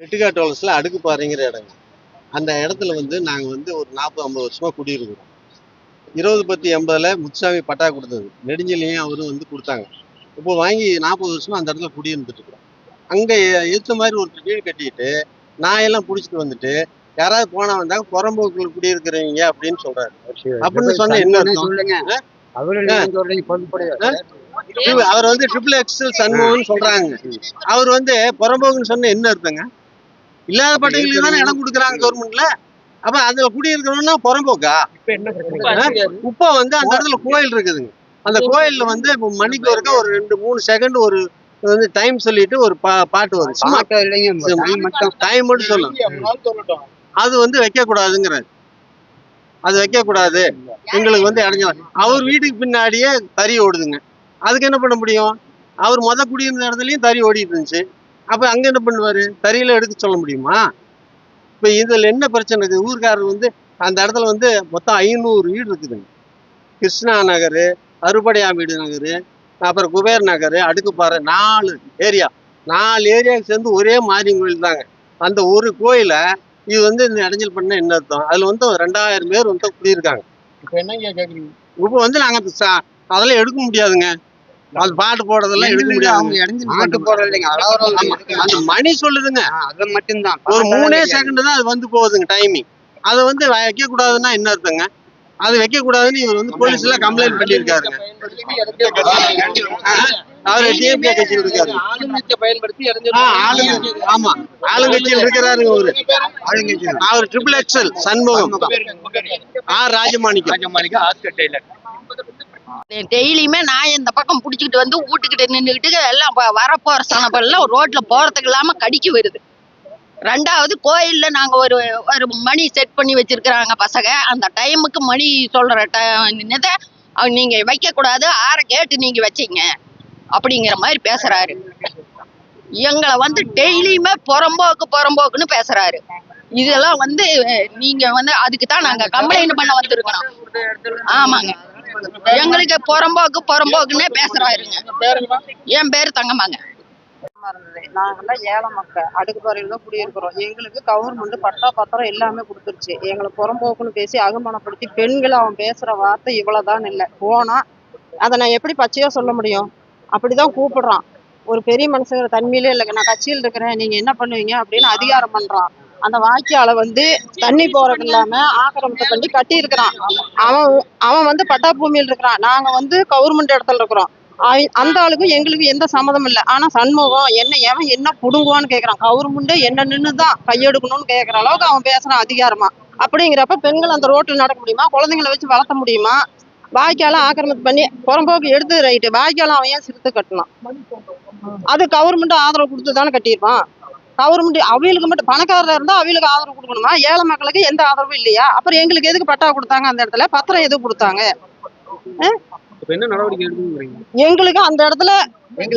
வெட்டுக்காட்டு வலசில் அடுக்குப்பாறைங்கிற இடங்க. அந்த இடத்துல வந்து நாங்கள் வந்து ஒரு நாற்பது ஐம்பது வருஷமாக குடியிருக்கிறோம். இருபது பத்து எண்பதில் முத்துசாமி பட்டா கொடுத்தது. நெடுஞ்செலியும் அவரும் வந்து கொடுத்தாங்க. இப்போ வாங்கி நாற்பது வருஷமா அந்த இடத்துல குடியிருந்துட்டு இருக்கிறோம் அங்கே ஏற்ற மாதிரி ஒரு வீடு கட்டிட்டு நாயெல்லாம் பிடிச்சிட்டு வந்துட்டு யாராவது போனா வந்தாங்க புறம்போக்குள்ள குடியிருக்கிறவங்க அப்படின்னு சொல்றாரு. அப்படின்னு சொன்னா என்ன அர்த்தம்? சொல்லுங்க. அவரு வந்து ட்ரிபிள் எக்ஸல் சண்முகம்னு சொல்றாங்க. அவர் வந்து புறம்போக்குன்னு சொன்ன என்ன அர்த்தங்க? இல்லாத பட்டங்களுக்கு தானே இடம் கொடுக்குறாங்க கவர்மெண்ட்ல அப்ப அதுல குடியிருக்கிறவன்னா புறம்போக்கா? இப்போ வந்து அந்த இடத்துல கோயில் இருக்குதுங்க. அந்த கோயில்ல வந்து இப்போ மணிக்கு ஒருக்கா ஒரு ரெண்டு மூணு செகண்ட் ஒரு வந்து டைம் சொல்லிட்டு ஒரு பா பாட்டு வரும். சும்மா டைம் மட்டும் சொல்லும் அது வந்து வைக்க கூடாதுங்கிறாரு அது வைக்க கூடாது எங்களுக்கு வந்து இடைஞ்சல் அவர் வீட்டுக்கு பின்னாடியே தறி ஓடுதுங்க. அதுக்கு என்ன பண்ண முடியும்? அவர் முத குடியிருந்த இடத்துலயும் தறி ஓடிட்டு இருந்துச்சு. அப்ப அங்க என்ன பண்ணுவாரு? தறியில எடுக்க சொல்ல முடியுமா? இப்ப இதுல என்ன பிரச்சனை இருக்குது? ஊர்க்காரர் வந்து அந்த இடத்துல வந்து மொத்தம் ஐநூறு வீடு இருக்குதுங்க கிருஷ்ணா நகர் அறுபடையாமீடு நகர் அப்புறம் குபேர் நகர் அடுக்குப்பாறை நாலு ஏரியா. நாலு ஏரியாவுக்கு சேர்ந்து ஒரே மாரியம்மன் கோயில் தாங்க. அந்த ஒரு கோயிலை இது வந்து இந்த இடைஞ்சல் பண்ண என்ன அர்த்தம்? அதுல வந்து ரெண்டாயிரம் பேர் வந்து குடியிருக்காங்க. இப்ப என்னங்க கேக்குறீங்க? இப்போ வந்து நாங்க இப்ப சா- அதெல்லாம் எடுக்க முடியாதுங்க. அது பாட்டு போடுறதெல்லாம் எடுக்க முடியாது. அவங்க இடைஞ்சல் மாட்டு போட இல்லைங்க. அதாவது அந்த மணி சொல்லுதுங்க. அது மட்டும்தான். ஒரு மூணே. செகண்ட் தான் அது வந்து போகுதுங்க டைமிங் அதை வந்து வைக்க கூடாதுன்னா என்ன அர்த்தங்க? அது வைக்க கூடாதுன்னு இவர் வந்து போலீஸ்ல கம்ப்ளைண்ட் பண்ணியிருக்காருங்க. அவர் டிஎம்கே கட்சியில் இருக்காரு. ஆமா. ஆளுங்கட்சியில் இருக்கிறாருங்க அவரு. அவர் triple excel Shanmugam. R Rajamanickam. ராஜமாணிக்கு Oscar Taylor. டெய்லியுமே நான் இந்த பக்கம் பிடிச்சிக்கிட்டு வந்து வீட்டுக்கிட்ட நின்றுக்கிட்டு எல்லாம் வரப்போகிற வரப்போற சனப்பெல்லாம் ரோட்ல போறதுக்கு இல்லாம கடிக்கு வருது ரெண்டாவது கோயில்ல நாங்க ஒரு ஒரு மணி செட் பண்ணி வச்சிருக்கிறாங்க பசங்க. அந்த டைமுக்கு மணி சொல்ற ட- அவங்க நீங்க வைக்கக்கூடாது ஆற கேட்டு நீங்க வச்சீங்க அப்படிங்கிற மாதிரி பேசுறாரு. எங்களை வந்து டெய்லியுமே புறம்போக்கு புறம்போக்குன்னு பேசுறாரு. இதெல்லாம் வந்து நீங்க வந்து அதுக்கு தான் நாங்க கம்ப்ளைண்ட் பண்ண வந்திருக்கிறோம் ஆமாங்க. எங்களுக்கு புறம்போக்கு புறம்போக்குன்னே பேசுறாருங்க. என் பேர் தங்கம்மாங்க. இருந்தது. நாங்கெல்லாம் ஏழை மக்கள். அடுக்குப்பாறையில் தான் குடியிருக்கிறோம். எங்களுக்கு கவர்மெண்ட் பட்டா பத்திரம் எல்லாமே கொடுத்துருச்சு. எங்களை புறம்போக்குன்னு பேசி அகமானப்படுத்தி பெண்கள் அவன் பேசுற வார்த்தை இவ்வளவுதான் இல்லை. போனா அதை நான் எப்படி பச்சையா சொல்ல முடியும்? அப்படிதான் கூப்பிடுறான். ஒரு பெரிய மனுஷங்கிற தன்மையிலே இல்லைங்க நான் கட்சியில் இருக்கிறேன். நீங்க என்ன பண்ணுவீங்க அப்படின்னு அதிகாரம் பண்றான். அந்த வாய்க்கால வந்து தண்ணி போறது இல்லாம ஆக்கிரமிப்பு பண்ணி கட்டி இருக்கிறான் அவன் அவன் வந்து பட்டா பூமியில் இருக்கிறான். நாங்க வந்து கவர்மெண்ட் இடத்துல இருக்கிறோம். அந்த ஆளுக்கும் எங்களுக்கு எந்த சம்மதம் இல்லை. ஆனா சண்முகம் என்ன எவன் என்ன புடுங்குவான்னு கேக்குறான். கவர்மெண்ட் என்ன நின்று தான் கையெடுக்கணும்னு கேக்குற அளவுக்கு அவன் பேசுறான் அதிகாரமா. அப்படிங்கிறப்ப பெண்கள் அந்த ரோட்ல நடக்க முடியுமா? குழந்தைங்களை வச்சு வளர்த்த முடியுமா? வாய்க்கால ஆக்கிரமிப்பு பண்ணி புறம்போக்கு எடுத்து ரைட்டு. வாய்க்கால அவன் ஏன் சிறுத்து கட்டணும்? அது கவர்மெண்ட் ஆதரவு கொடுத்து தானே கட்டியிருப்பான். கவர்மெண்ட் அவங்களுக்கு மட்டும் பணக்காரர் இருந்தா அவங்களுக்கு ஆதரவு கொடுக்கணுமா? ஏழை மக்களுக்கு எந்த ஆதரவும் இல்லையா? அப்புறம் எங்களுக்கு எதுக்கு பட்டா கொடுத்தாங்க அந்த இடத்துல? பத்திரம் எதுக்கு கொடுத்தாங்க? எங்களுக்கு அந்த இடத்துல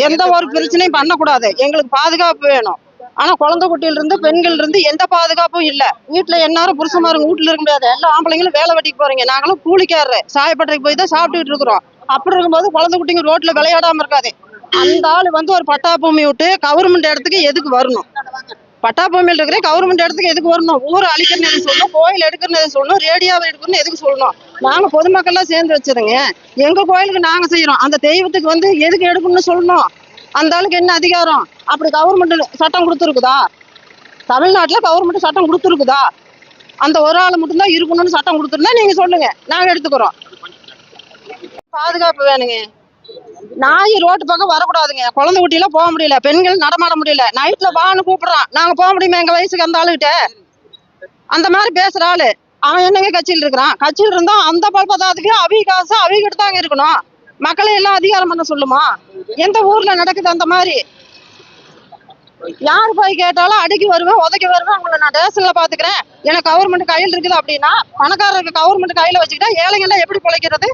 எந்த ஒரு பிரச்சனையும் பண்ணக்கூடாது. எங்களுக்கு பாதுகாப்பு வேணும். ஆனா குழந்தை குட்டியில இருந்து பெண்கள் இருந்து எந்த பாதுகாப்பும் இல்ல. வீட்டுல எல்லாரும் புருஷமாருங்க வீட்டுல இருக்க முடியாது எல்லா ஆம்பளைங்களும் வேலை வெட்டிக்கு போறீங்க. நாங்களும் கூலிக்காரரு. சாயப்பட்டறைக்கு போய் தான் சாப்பிட்டுட்டு இருக்கிறோம். அப்படி இருக்கும்போது குழந்தை குட்டிங்க ரோட்ல விளையாடாம இருக்காது. அந்த ஆளு வந்து ஒரு பட்டா பூமி விட்டு கவர்மெண்ட் இடத்துக்கு எதுக்கு வரணும்? பட்டா பொம்மையில் இருக்கிற கவர்மெண்ட் இடத்துக்கு எதுக்கு வரணும்? ஊர் அழிக்கிறன்னு எதுக்கு சொல்லணும் கோயில் எடுக்கிறன்னு எதுக்கு சொல்லணும் ரேடியோவை எடுக்கணும்னு எதுக்கு சொல்லணும்? நாங்க பொதுமக்கள்லாம் சேர்ந்து வச்சதுங்க எங்க கோயிலுக்கு நாங்க செய்யறோம். அந்த தெய்வத்துக்கு வந்து எதுக்கு எடுக்கணும்னு சொல்லணும்? அந்த ஆளுக்கு என்ன அதிகாரம்? அப்படி கவர்மெண்ட் சட்டம் கொடுத்துருக்குதா? தமிழ்நாட்டில் கவர்மெண்ட் சட்டம் கொடுத்துருக்குதா? அந்த ஒரு ஆள் மட்டும்தான் இருக்கணும்னு சட்டம் கொடுத்துருந்தா நீங்க சொல்லுங்க. நாங்க எடுத்துக்கிறோம். பாதுகாப்பு வேணுங்க. நாய் ரோட்டு பக்கம் வரக்கூடாதுங்க. குழந்தை குட்டியெல்லாம் போக முடியல. பெண்கள் நடமாட முடியல. நைட்ல வான்னு கூப்பிடுறான். நாங்க போக முடியுமா? எங்க வயசுக்கு அந்த ஆளுகிட்ட? அந்த மாதிரி பேசுற ஆளு. அவன் என்னங்க கட்சியில் இருக்கிறான்? கட்சியில் இருந்தா அந்த பல்பதாத்துக்கு அவி காசு அவிகிட்ட தாங்க இருக்கணும். மக்களை எல்லாம் அதிகாரம் பண்ண சொல்லுமா? எந்த ஊர்ல நடக்குது அந்த மாதிரி? யார் போய் கேட்டாலும் அடிக்கி வருவேன் உதைக்கி வருவேன். உங்களை நான் ரேஷன்ல பாத்துக்கிறேன் எனக்கு கவர்மெண்ட் கையில் இருக்குது அப்படின்னா பணக்காரருக்கு கவர்மெண்ட் கையில வச்சுக்கிட்டா ஏழைங்கெல்லாம் எப்படி பிழைக்கிறது?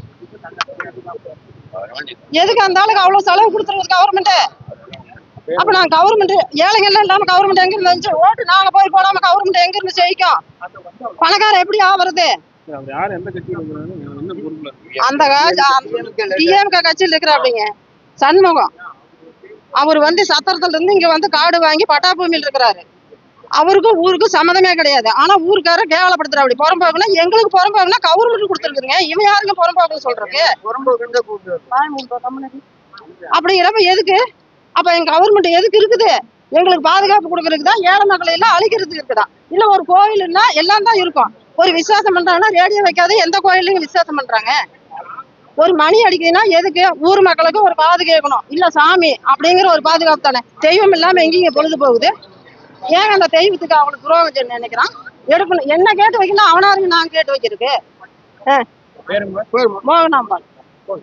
எதுக்கு அந்த ஆளுக்கு அவ்வளவு செலவு கொடுத்துருக்குது கவர்மெண்ட் அப்ப நான் கவர்மெண்ட் ஏழைங்க இல்லாம கவர்மெண்ட் எங்க இருந்து ஓட்டு நாங்க போய் போடாம கவர்மெண்ட் எங்க இருந்து ஜெயிக்கும்? பணக்காரன் எப்படி ஆவறது? அந்த டிஎம்கே கட்சியில் இருக்கிறாப்பிங்க சண்முகம். அவர் வந்து சத்திரத்துல இருந்து இங்க வந்து காடு வாங்கி பட்டா பூமியில் இருக்கிறாரு. அவருக்கும் ஊருக்கும் சம்மதமே கிடையாது. ஆனா ஊருக்கார கேவலப்படுத்துற அப்படி. புறம்போக்குனா எங்களுக்கு புறம்போக்குனா கவர்மெண்ட் கொடுத்துருக்குதுங்க. இவன் யாருங்க புறம்போக்குன்னு சொல்றதுக்கு? அப்படிங்கிறப்ப எதுக்கு? அப்ப எங்க கவர்மெண்ட் எதுக்கு இருக்குது? எங்களுக்கு பாதுகாப்பு கொடுக்கறதுக்கு தான் ஏழை மக்களை எல்லாம் அழிக்கிறதுக்கு இருக்குதா? இல்ல ஒரு கோயில்னா எல்லாம் தான் இருக்கும். ஒரு விசுவாசம் பண்றாங்கன்னா ரேடியோ வைக்காத எந்த கோயிலையும் விசுவாசம் பண்றாங்க. ஒரு மணி அடிக்குதுன்னா எதுக்கு? ஊர் மக்களுக்கு ஒரு காது கேட்கணும் இல்ல சாமி அப்படிங்கிற ஒரு பாதுகாப்பு தானே. தெய்வம் இல்லாம எங்கேயும் பொழுது போகுது? ஏன் அந்த தெய்வத்துக்கு அவனுக்கு துரோகம் நினைக்கிறான்? எடுக்கணும். என்ன கேட்டு வைக்கணும் அவனாருங்க நான் கேட்டு வைக்கிறதுக்கு. மோகனாம்பாள்.